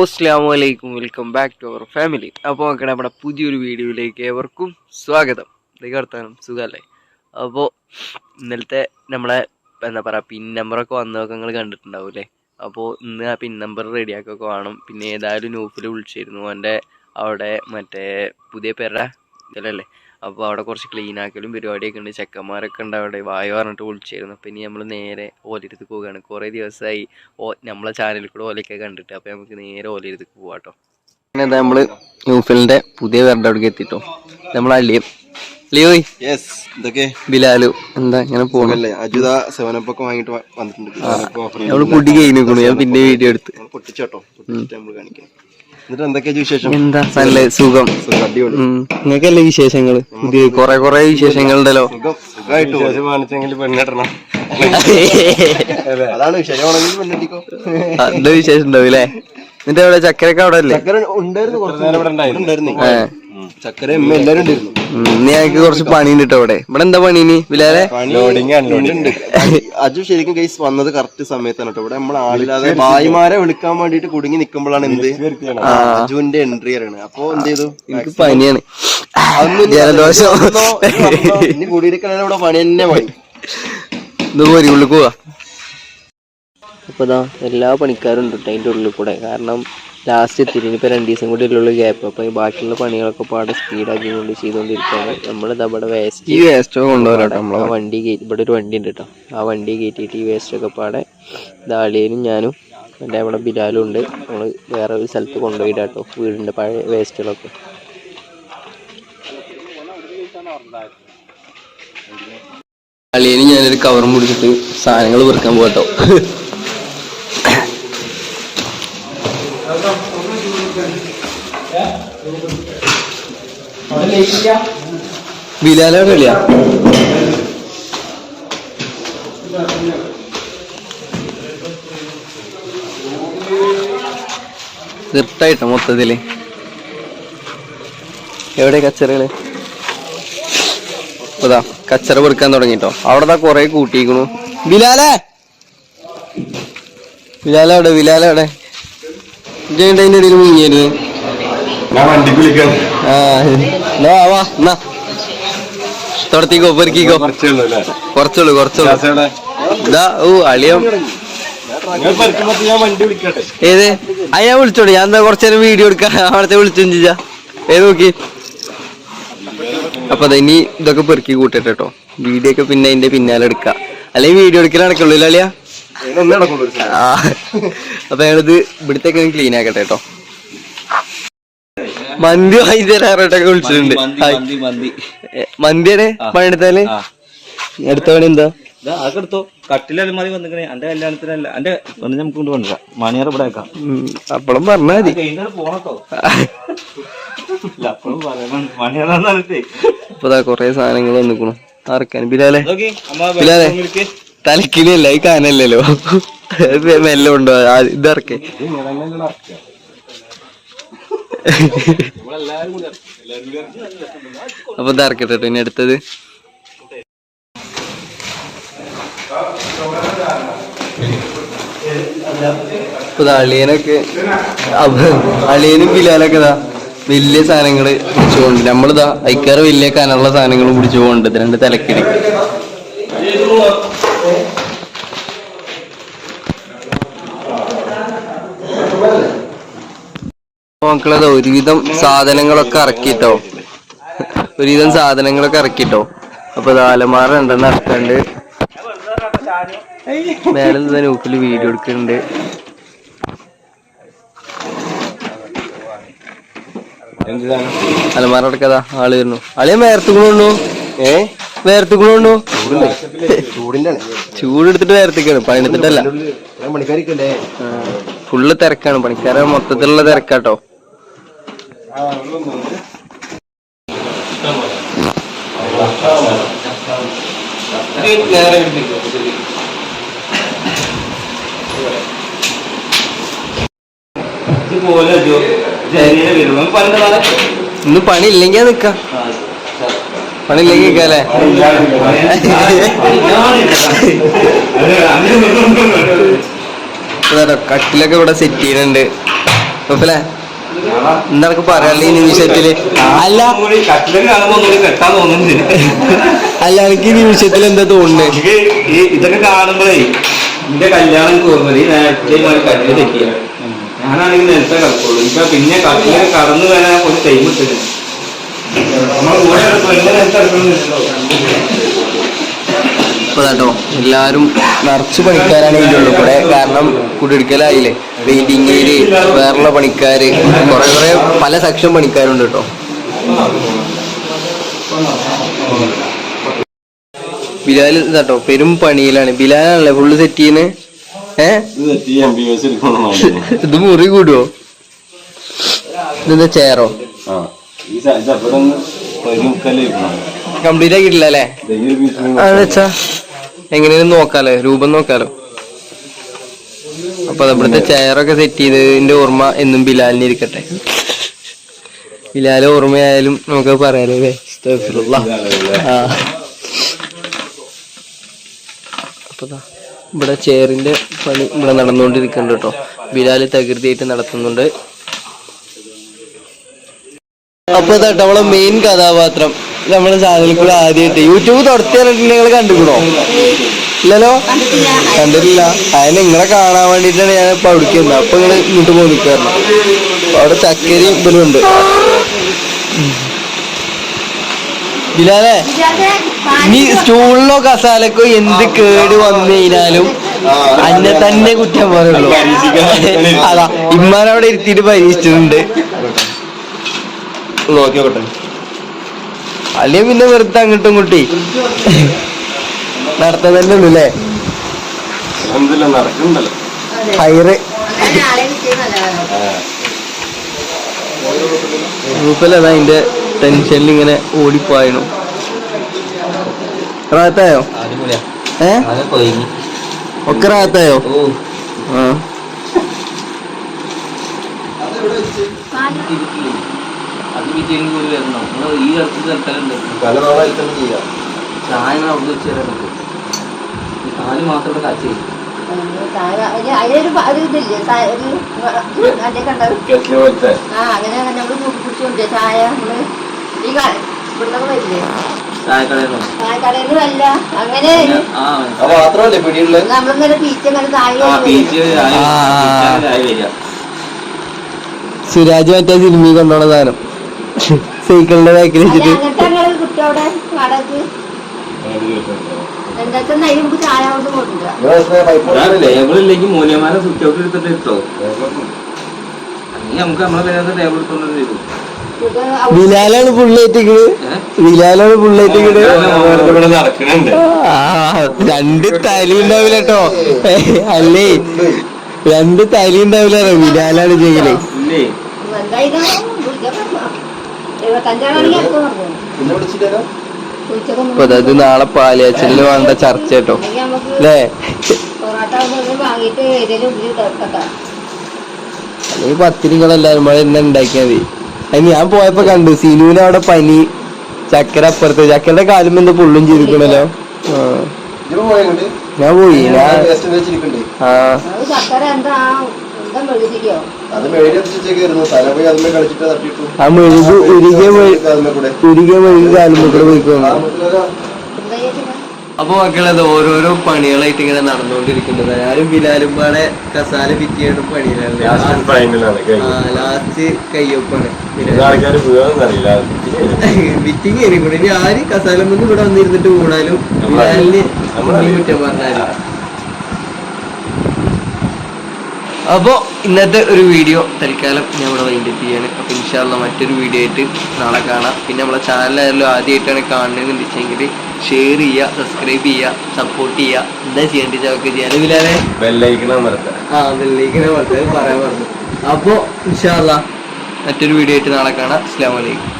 അസ്ലാം വലൈക്കും welcome back to our family അപ്പോൾ നോക്കണേ നമ്മുടെ പുതിയൊരു വീഡിയോയിലേക്ക് ഏവർക്കും സ്വാഗതം. നികർത്താനും സുഖമല്ലേ? അപ്പോൾ ഇന്നലത്തെ നമ്മളെ എന്താ പറയുക പിൻ നമ്പറൊക്കെ വന്നതൊക്കെ നിങ്ങൾ കണ്ടിട്ടുണ്ടാവൂലേ അപ്പോൾ ഇന്ന് ആ പിൻ നമ്പർ റെഡിയാക്കൊക്കെ വേണം. പിന്നെ ഏതായാലും നൂഫിൽ വിളിച്ചിരുന്നു. എന്റെ അവിടെ മറ്റേ പുതിയ പേരുടെ ഇതിലല്ലേ അപ്പോൾ അവിടെ കുറച്ച് ക്ലീൻ ആക്കലും പരിപാടിയൊക്കെ ഉണ്ട്. ചെക്കന്മാരൊക്കെ ഉണ്ട് അവിടെ. വായ പറഞ്ഞിട്ട് വിളിച്ചിരുന്നു. അപ്പോൾ ഇനി നമ്മൾ നേരെ ഓലരുത്ത് പോവുകയാണ്. കുറേ ദിവസമായി ഓ നമ്മളെ ചാനലിൽ കൂടെ ഓലയൊക്കെ കണ്ടിട്ട്. അപ്പോൾ നമുക്ക് നേരെ ഓലടുത്ത് പോവാട്ടോ അങ്ങനെ നമ്മൾ ന്യൂഫിലിന്റെ പുതിയ വേറെ അവിടേക്ക് എത്തിട്ടോ. നമ്മൾ ലിയോയ് യെസ് ഇതൊക്കെ ബിലാലു എന്താ ഇങ്ങനെ പോകണം അല്ലേ അജുത സെവനപ്പ് ഒക്കെ വാങ്ങിട്ട് വന്നിട്ടുണ്ട്. നമ്മൾ കുടി കഴിഞ്ഞു ഞാൻ പിന്നെ വീഡിയോ എടുത്ത്. പൊട്ടിച്ചോട്ടോ പൊട്ടിച്ചിട്ട് നമ്മൾ കാണിക്കാം. എന്നിട്ട് എന്തൊക്കെയാ വിശേഷം? എന്താ നല്ല സുഖം. അടിപൊളി. നിങ്ങൾക്കല്ലേ വിശേഷങ്ങൾ? പുതിയ കൊറേ കൊറേ വിശേഷങ്ങളുണ്ടല്ലോ. സുഖം സുഖമായിട്ട് കാണിച്ചെങ്കിൽ പെണ്ണിടണം അതാണ് വിശേഷമാണെങ്കിൽ പെണ്ണിട്ടിക്കോ അത് വിശേഷം ഉണ്ടാവും അല്ലേ എന്നിട്ട് അവിടെ അവിടെ അല്ലേ ചക്കര ഉണ്ടായിരുന്നു കുറച്ച് നേരം ഉണ്ടായിരുന്നു. ചക്കര എമ്മ എല്ലാരും ഉണ്ടായിരുന്നു. ഉം, ഇനി ഞങ്ങക്ക് കുറച്ച് പണി ഉണ്ട് അവിടെ. ഇവിടെ എന്താ പണി ഇനി ബിലാലെ ലോഡിങ് ഉണ്ട്. അജു ശരിക്കും കേസ് വന്നത് കറക്റ്റ് സമയത്താണ് കേട്ടോ ഇവിടെ നമ്മൾ ആളില്ലാതെ ഭായിമാരെ വിളിക്കാൻ വേണ്ടിട്ട് കുടുങ്ങി നിക്കുമ്പോഴാണ് എന്ത്? അജുവിന്റെ എൻട്രി ആണ്. അപ്പൊ എന്ത് ചെയ്തു? എനിക്ക് പനിയാണ്. ജലദോഷം. ഇനി കൂടിയിരിക്കണ ഇവിടെ പണി തന്നെ പണി ഇത് പോരി ഉള്ളിൽ പോവാ. അപ്പൊ ഇതാ എല്ലാ പണിക്കാരും ഉണ്ട് കേട്ടോ അതിന്റെ ഉള്ളിൽ കൂടെ. കാരണം ലാസ്റ്റ് എത്തിയിട്ട് ഇനിയിപ്പോൾ രണ്ട് ദിവസം കൂടി ഉള്ള ഗ്യാപ്പ് അപ്പൊ ഈ ബാക്കിയുള്ള പണികളൊക്കെ പാടെ സ്പീഡാക്കിക്കൊണ്ട് ചെയ്തുകൊണ്ടിരിക്കുകയാണ് നമ്മളിതാ ഇവിടെ വേസ്റ്റ് ഈ വേസ്റ്റ് കൊണ്ടുവരാട്ടോ നമ്മൾ വണ്ടി കയറ്റി ഇവിടെ ഒരു വണ്ടി ഉണ്ട് കേട്ടോ ആ വണ്ടി കയറ്റിയിട്ട് ഈ വേസ്റ്റ് ഒക്കെ പാടെ ദാളിയനും ഞാനും എന്റെ അവിടെ ബിലാലും ഉണ്ട്. നമ്മൾ വേറെ ഒരു സ്ഥലത്ത് കൊണ്ടുപോയിട്ടാട്ടോ വീടിന്റെ പഴയ വേസ്റ്റുകളൊക്കെ അളിയന് ഞാനൊരു കവറും പിടിച്ചിട്ട് സാധനങ്ങൾ പെറുക്കാൻ പോകട്ടോ ബിലാലോടെ കളിയാ? നിർത്തായിട്ടോ മൊത്തത്തിൽ? എവിടെ കച്ചറകൾ? അതാ കച്ചറ പെറുക്കാൻ തുടങ്ങിട്ടോ. അവിടെ കൊറേ കൂട്ടിയിരിക്കണു. ബിലാലെ! ബിലാലെ അവിടെ ബിലാലെ അവിടെ ഇജ്ജ് അതിന്റെ ഇടയിൽ മുങ്ങിയിരുന്നു ഞാൻ വണ്ടിക്ക് വിളിക്കാൻ ആ എന്നാ വാ, എന്നാ തുടത്തിക്കോ പെറുക്കിക്കോ കുറച്ചുള്ളൂ കുറച്ചുള്ളൂ. ഇതാ ഓ അളിയം ഏത്? അയ്യാ വിളിച്ചോളൂ. ഞാൻ എന്താ കുറച്ചേരം വീഡിയോ എടുക്കാം. അവിടത്തെ വിളിച്ചു ചിജാ ഏത് നോക്കി? അപ്പൊ അതെ ഇനി ഇതൊക്കെ പെറുക്കി കൂട്ടട്ടെ കേട്ടോ വീഡിയോ ഒക്കെ പിന്നെ അതിന്റെ പിന്നാലെ എടുക്കാം. അല്ലെങ്കിൽ വീഡിയോ എടുക്കൽ നടക്കുള്ളൂ ഇല്ല അളിയാ? അപ്പൊ ഞങ്ങളിത് ഇവിടത്തേക്ക് ക്ലീൻ ആക്കട്ടെ കേട്ടോ മന്തി വാങ്ങി തരാറോട്ടൊക്കെ വിളിച്ചിട്ടുണ്ട്. മന്തിയാണ് പണിയെടുത്താൽ? അടുത്ത പണി എന്താ? അതെടുത്തോ കട്ടിലും മതി വന്നിക്കണേ. എന്റെ കല്യാണത്തിനല്ല എന്റെ ഒന്ന് നമുക്ക് കൊണ്ട് കൊണ്ടുവരാം. മണിയറ ഇവിടെ വെക്കാം. ഉം, അപ്പളും പറഞ്ഞാ മതി. പോണട്ടോ. പറയണം. ദാ കൊറേ സാധനങ്ങൾ വന്നിക്കണു. അറക്കാൻ. ബിലാലെ? ബിലാലെ? തലക്കിലല്ല ഈ കാനല്ലല്ലോ. മെല്ലോ മെല്ലെ ഉണ്ടോ ഇതറക്കെ അപ്പൊ ഇതാർക്കട്ടെ കേട്ടോ ഇനി അടുത്തത്. അളിയനൊക്കെ അളിയനും ബിലാലൊക്കെ ഇതാ വലിയ സാധനങ്ങൾ പിടിച്ചുകൊണ്ട് നമ്മളിതാ അയക്കാറ് വലിയ കനുള്ള സാധനങ്ങളും പിടിച്ചു പോകുന്നുണ്ട് രണ്ട് തലക്കിടി മക്കളത് ഒരുവിധം സാധനങ്ങളൊക്കെ ഇറക്കിട്ടോ. ഒരുവിധം സാധനങ്ങളൊക്കെ ഇറക്കിട്ടോ. അപ്പൊ അലമാറ രണ്ടെണ്ണം ഇറക്കണ്ട് മേലെ നോക്കിൽ വീഡിയോ എടുക്കുന്നുണ്ട്. അലമാറ അടക്കതാ ആൾ വരുന്നു. അളിയ വേർത്തുകൊണ്ടു ഏ? വേർത്തുകൊണ്ടു. ചൂടെടുത്തിട്ട് വേർത്തിക്കാണ് പണിയെടുത്തിട്ടല്ല. ഫുള്ള് തിരക്കാണ് പണിക്കാരെ മൊത്തത്തിലുള്ള തിരക്കാട്ടോ. ഇതുപോലെ ജോ- ജനലിനെ വരും. നമുക്ക് പറഞ്ഞ പോലെ. ഇന്ന് പണി ഇല്ലെങ്കിൽ നിക്കാം പണി നിക്കാല്ലേ കട്ടിലൊക്കെ ഇവിടെ സെറ്റ് ചെയ്യുന്നുണ്ട് അപ്പല്ലേ എന്തൊക്കെ പറയാനുള്ള ഈ നിമിഷത്തിൽ അല്ല കട്ടിലും അല്ല. എനിക്ക് ഈ നിമിഷത്തിൽ എന്താ തോന്നുന്നത് ഇതൊക്കെ കാണുമ്പോഴേ എന്റെ കല്യാണം. ഈ നേരത്തെ കല്ല് കട്ടിൽ തെറ്റിയ. ഞാനാണെങ്കിൽ നേരത്തെ കിടക്കുള്ളൂ ഇപ്പൊ പിന്നെ കട്ടിലൊക്കെ കടന്നു വരാൻ ഒരു ടൈം ഇട്ടില്ല. നമ്മളെ കൂടെ നേരത്തെ കിടക്കണമെന്നില്ലല്ലോ. ഇപ്പൊ എല്ലാവരും നിറച്ച് പണിക്കാരാണ് ഇതിന്റെ ഉള്ളു കൂടെ. കാരണം കുടിയെടുക്കലായില്ലേ പെയിന്റിങ്ങിൽ വേറുള്ള പണിക്കാര് കുറേ കുറെ പല സെക്ഷൻ പണിക്കാരുണ്ട് കേട്ടോ. ബിലാൽ ഇതാട്ടോ പെരും പണിയിലാണ്. ബിലാലാണല്ലേ ഫുള്ള് സെറ്റ് ചെയ്യുന്നത് ഇത് മുറി കൂടുവോ? ഇതെന്താ ചേറോ കംപ്ലീറ്റ് ആക്കിയിട്ടില്ല അല്ലേ വെച്ചാ? എങ്ങനെയും നോക്കാലോ രൂപം നോക്കാലോ. അപ്പൊ ഇവിടുത്തെ ചെയറൊക്കെ സെറ്റ് ചെയ്തതിന്റെ ഓർമ്മ എന്നും ബിലാലിന് ഇരിക്കട്ടെ. ബിലാൽ ഓർമ്മയായാലും നമുക്ക് പറയാലോ ഇവിടെ ചെയറിന്റെ പണി ഇവിടെ നടന്നുകൊണ്ടിരിക്കുന്നുണ്ട് കേട്ടോ. ബിലാൽ തകൃതിയായിട്ട് നടത്തുന്നുണ്ട്. അപ്പൊ ഇതാട്ടോ നമ്മളെ മെയിൻ കഥാപാത്രം. നമ്മുടെ ചാനലിൽ കൂടെ ആദ്യമായിട്ട്. യൂട്യൂബ് തുടർത്തിയാലും നിങ്ങൾ കണ്ടുകൂടോ ഇല്ലല്ലോ? കണ്ടിട്ടില്ല. അതിന് നിങ്ങളെ കാണാൻ വേണ്ടിട്ടാണ് ഞാൻ ഇപ്പൊ അവിടേക്ക് വന്നത്. അപ്പൊ ഇങ്ങനെ ഇങ്ങോട്ട് പോയി നിൽക്കാറുണ്ട് അവിടെ ചക്കരി ഇവരും ഉണ്ട്. ബിലാലെ നീ സ്റ്റൂളിലോ കസാലക്കോ എന്ത് കേട് വന്നു കഴിഞ്ഞാലും അന്നെ തന്നെ കുറ്റം പറയുള്ളൂ. അതാ ഇമ്മാനവിടെ ഇരുത്തിയിട്ട് പരീക്ഷിച്ചിട്ടുണ്ട്. നോക്കി നോക്കട്ടെ അല്ലേ പിന്നെ വെറുതെ അങ്ങോട്ടും ഇങ്ങോട്ടേ. നടത്താൻ തന്നെ ഉള്ളു അല്ലേ എന്തില്ല നടക്കുന്നുണ്ടല്ലോ ഹൈറ് ഗ്രൂപ്പിലതാ അതിന്റെ ടെൻഷനിൽ ഇങ്ങനെ ഓടിപ്പോയണു. റാത്തായോ? ഏ? ഒക്കെ റാത്തായോ? ആ. ഈ ചായ അവിടെ വെച്ച് തരാൻ പറ്റും ഈ കാൽ മാത്രം ഇവിടെ കണ്ടത് ആ അങ്ങനെ ചായ നമ്മൾ ഈ ഇവിടുന്നൊക്കെ വരില്ലേ? മാത്രമല്ലേ പിടിയുള്ളത് സുരാജ് മറ്റേ സിനിമയിൽ കൊണ്ടുപോണ സാധനം. സൈക്കിളിന്റെ ബാക്കിൽ വെച്ചിട്ട്. ഇല്ലെങ്കിൽ മൂല്യമാരെ സ്വിച്ച് ഔട്ട് എടുത്തിട്ട് ഇട്ടോ അല്ലെങ്കിൽ നമുക്ക് നമ്മളെ പേരത്തെ ടേബിൾ എടുത്തോണ്ട് ബിലാലാണ് പുള്ളേറ്റിക്കണ് ബിലാലാണ് ഫുള്ളേറ്റിക്കണ് ആ രണ്ട് തലി ഉണ്ടാവില്ല കേട്ടോ അല്ലേ? രണ്ട് തലി ഉണ്ടാവില്ല ബിലാലാണ് ചെയ്യൽ. പിന്നെ വിളിച്ചിട്ടോ അപ്പൊ അത് നാളെ പാലിയാച്ചലിന് വേണ്ട ചർച്ച കേട്ടോ. അല്ലേ? അല്ലെങ്കിൽ പത്തിരികൾ എല്ലാരും കൂടെ എന്നെ ഉണ്ടാക്കിയാൽ മതി. അത് ഞാൻ പോയപ്പോ കണ്ടു സിനുവിന് അവിടെ പനി ചക്കര അപ്പുറത്ത്. ചക്കരയുടെ കാലും എന്തോ പുള്ളും ചെയ്തിരിക്കണല്ലോ. ഞാൻ പോയി ഞാൻ ആ. അത് തല പോയി കളിച്ചിട്ട് തട്ടിട്ടു ആ മെഴുക് ഉരുകിയ കൂടെ. ഉരുകിയ മെഴുക് ആ അപ്പൊ മക്കളത് ഓരോരോ പണികളായിട്ട് ഇങ്ങനെ നടന്നുകൊണ്ടിരിക്കുന്നത് ആരും ബിലാലും പാടെ കസാല പിറ്റിയുടെ പണിയിലാണ് ലാസ്റ്റ് കയ്യൊപ്പാണ്. ബിറ്റിങ് ആയിരിക്കും കൂടെ ഇനി ആര് കസാല മുന്ന് ഇവിടെ വന്നിരുന്നിട്ട് കൂടാലും ബിലാലിന് കുറ്റം പറഞ്ഞാൽ. അപ്പോൾ ഇന്നത്തെ ഒരു വീഡിയോ തൽക്കാലം ഞാൻ ഇവിടെ വൈൻഡപ്പ് ചെയ്യാണ്. അപ്പോൾ ഇൻഷാല്ല മറ്റൊരു വീഡിയോ ആയിട്ട് നാളെ കാണാം. പിന്നെ നമ്മളെ ചാനലായാലും ആദ്യമായിട്ടാണ് കാണുന്നതെന്ന് വെച്ചെങ്കിൽ ഷെയർ ചെയ്യുക സബ്സ്ക്രൈബ് ചെയ്യുക സപ്പോർട്ട് ചെയ്യുക. എന്താ ചെയ്യേണ്ടത് അവർക്ക് ചെയ്യാൻ? ബിലാലെ? ബെല്ലൈക്കണം ആ വെള്ളിക്കിനെ പറഞ്ഞത് പറയാൻ പറഞ്ഞു. അപ്പോൾ ഇൻഷാല്ല മറ്റൊരു വീഡിയോ ആയിട്ട് നാളെ കാണാം. അസ്സാം വലൈക്കും